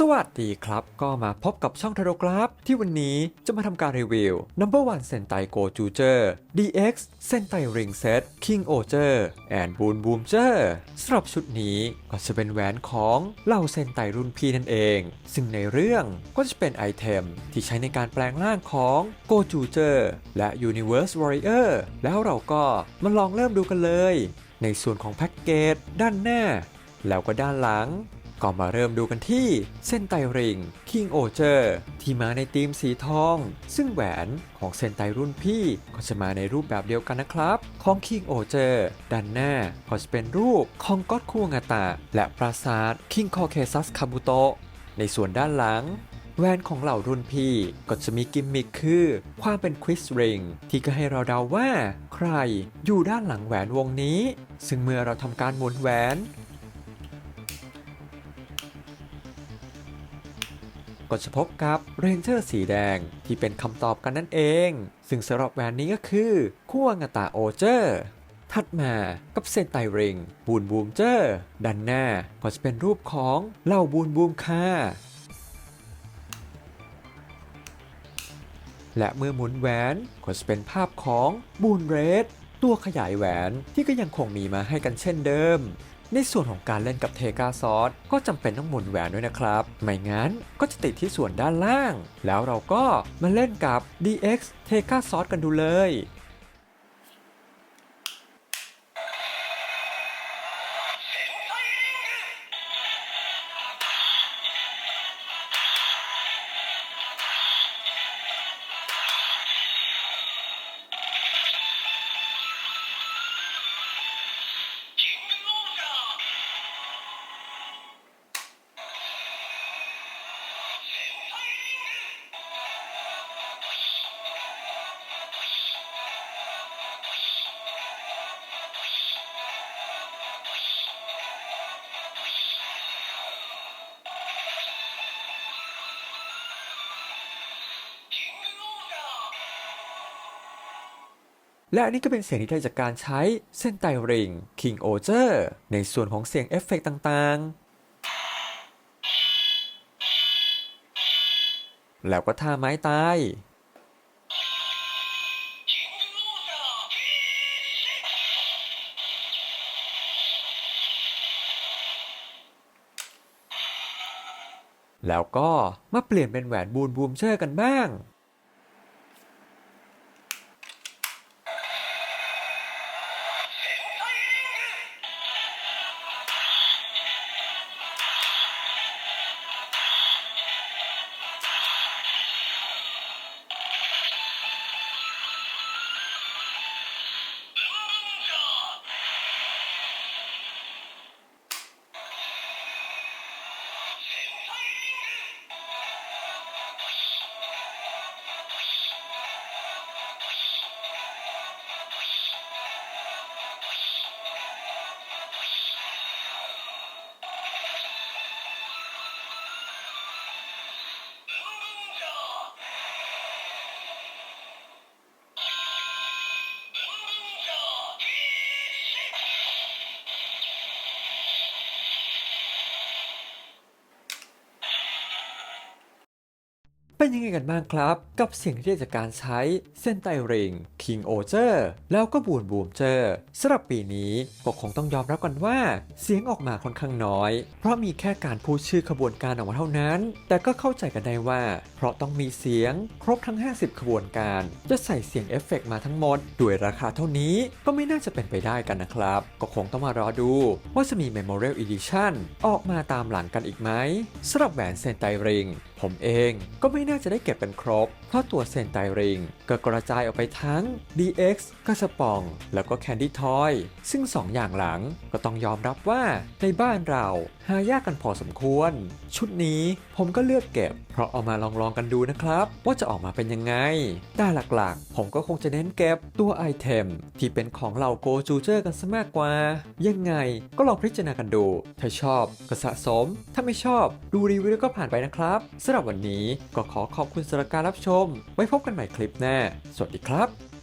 สวัสดีครับ ก็มาพบกับช่องทาโรกราฟ ที่วันนี้จะมาทำการรีวิว Number One Sentai Go j u j e r DX Sentai Ring Set King o j e r and Boon Boomer สำหรับชุดนี้ก็จะเป็นแหวนของเหล่าเซนไตรุ่นพี่นั่นเอง ซึ่งในเรื่องก็จะเป็นไอเทมที่ใช้ในการแปลงร่างของ Go j u j e r และ Universe Warrior แล้วเราก็มาลองเริ่มดูกันเลย ในส่วนของแพ็กเกจด้านหน้า แล้วก็ด้านหลัง ก็มาเริ่มดูกันที่เส้นไตริง King o j e r ที่มาในธีมสีทอง ซึ่งแหวนของเส้นไตรุ่นพี่ก็จะมาในรูปแบบเดียวกันนะครับ ของ King o j e r ด้านหน้าก็จะเป็นรูปของก็อดคูงาตะ และปราสาท King c a u c a s u s k a b u t o ในส่วนด้านหลังแวนของเหล่ารุ่นพี่ก็จะมีกิมมิคคือ ความเป็นควิสริงที่ก็ให้เราเดาว่า ใครอยู่ด้านหลังแหวนวงนี้ ซึ่งเมื่อเราทำการหมุนแหวน ก็จะพบกับเรนเจอร์สีแดงที่เป็นคำตอบกันนั่นเอง ซึ่งสำหรับแวนนี้ก็คือคู่งาตาโอเจอร์ถัดมากับเซนไตริงบูนบูมเจอร์ด้านหน้าก็จะเป็นรูปของเหล่าบูนบูมคาและเมื่อหมุนแหวนก็จะเป็นภาพของบูนเรดตัวขยายแหวนที่ก็ยังคงมีมาให้กันเช่นเดิม ในส่วนของการเล่นกับเทกาซอสก็จำเป็นต้องหมุนแหวนด้วยนะครับ ไม่งั้นก็จะติดที่ส่วนด้านล่าง แล้วเราก็มาเล่นกับ DX เทกาซอสกันดูเลย และอันนี้ก็เป็นเสียงที่ได้จากการใช้เส้นไตริง King o j e r ในส่วนของเสียงเอฟเฟกต์ต่างๆ แล้วก็ท่าไม้ตาย แล้วก็มาเปลี่ยนเป็นแหวนบูนบูมเชอร์กันบ้าง เป็นยังไงกันบ้างครับ กับเสียงที่ได้จากการใช้เส้นไตริง King o j e r แล้วก็บูนบูมเจอร์สำหรับปีนี้ก็คงต้องยอมรับกันว่า เสียงออกมาค่อนข้างน้อย เพราะมีแค่การพูดชื่อขบวนการออกมาเท่านั้น แต่ก็เข้าใจกันได้ว่า เพราะต้องมีเสียงครบทั้ง 50 ขบวนการ จะใส่เสียงเอฟเฟกต์มาทั้งหมด ด้วยราคาเท่านี้ก็ไม่น่าจะเป็นไปได้กันนะครับ ก็คงต้องมารอดู ว่าจะมี Memorial Edition ออกมาตามหลังกันอีกไหมสำหรับแหวนเซนไตริง ผมเองก็ไม่น่าจะได้เก็บกันครบ เพราะตัวเซนไตริงก็กระจายออกไปทั้ง DX กระสปอง แล้วก็ Candy Toy ซึ่ง 2 อย่างหลังก็ต้องยอมรับว่าในบ้านเราหายากกันพอสมควร ชุดนี้ผมก็เลือกเก็บ เพราะเอามาลองๆกันดูนะครับ ว่าจะออกมาเป็นยังไง แต่หลักๆ ผมก็คงจะเน้นเก็บตัวไอเทมที่เป็นของเหล่าโกจูเจอร์กันซะมากกว่า ยังไงก็ลองพิจารณากันดู ถ้าชอบก็สะสม ถ้าไม่ชอบดูรีวิวแล้วก็ผ่านไปนะครับสำหรับวันนี้ก็ขอขอบคุณสำหรับการรับชม ไว้พบกันใหม่คลิปหน้า สวัสดีครับ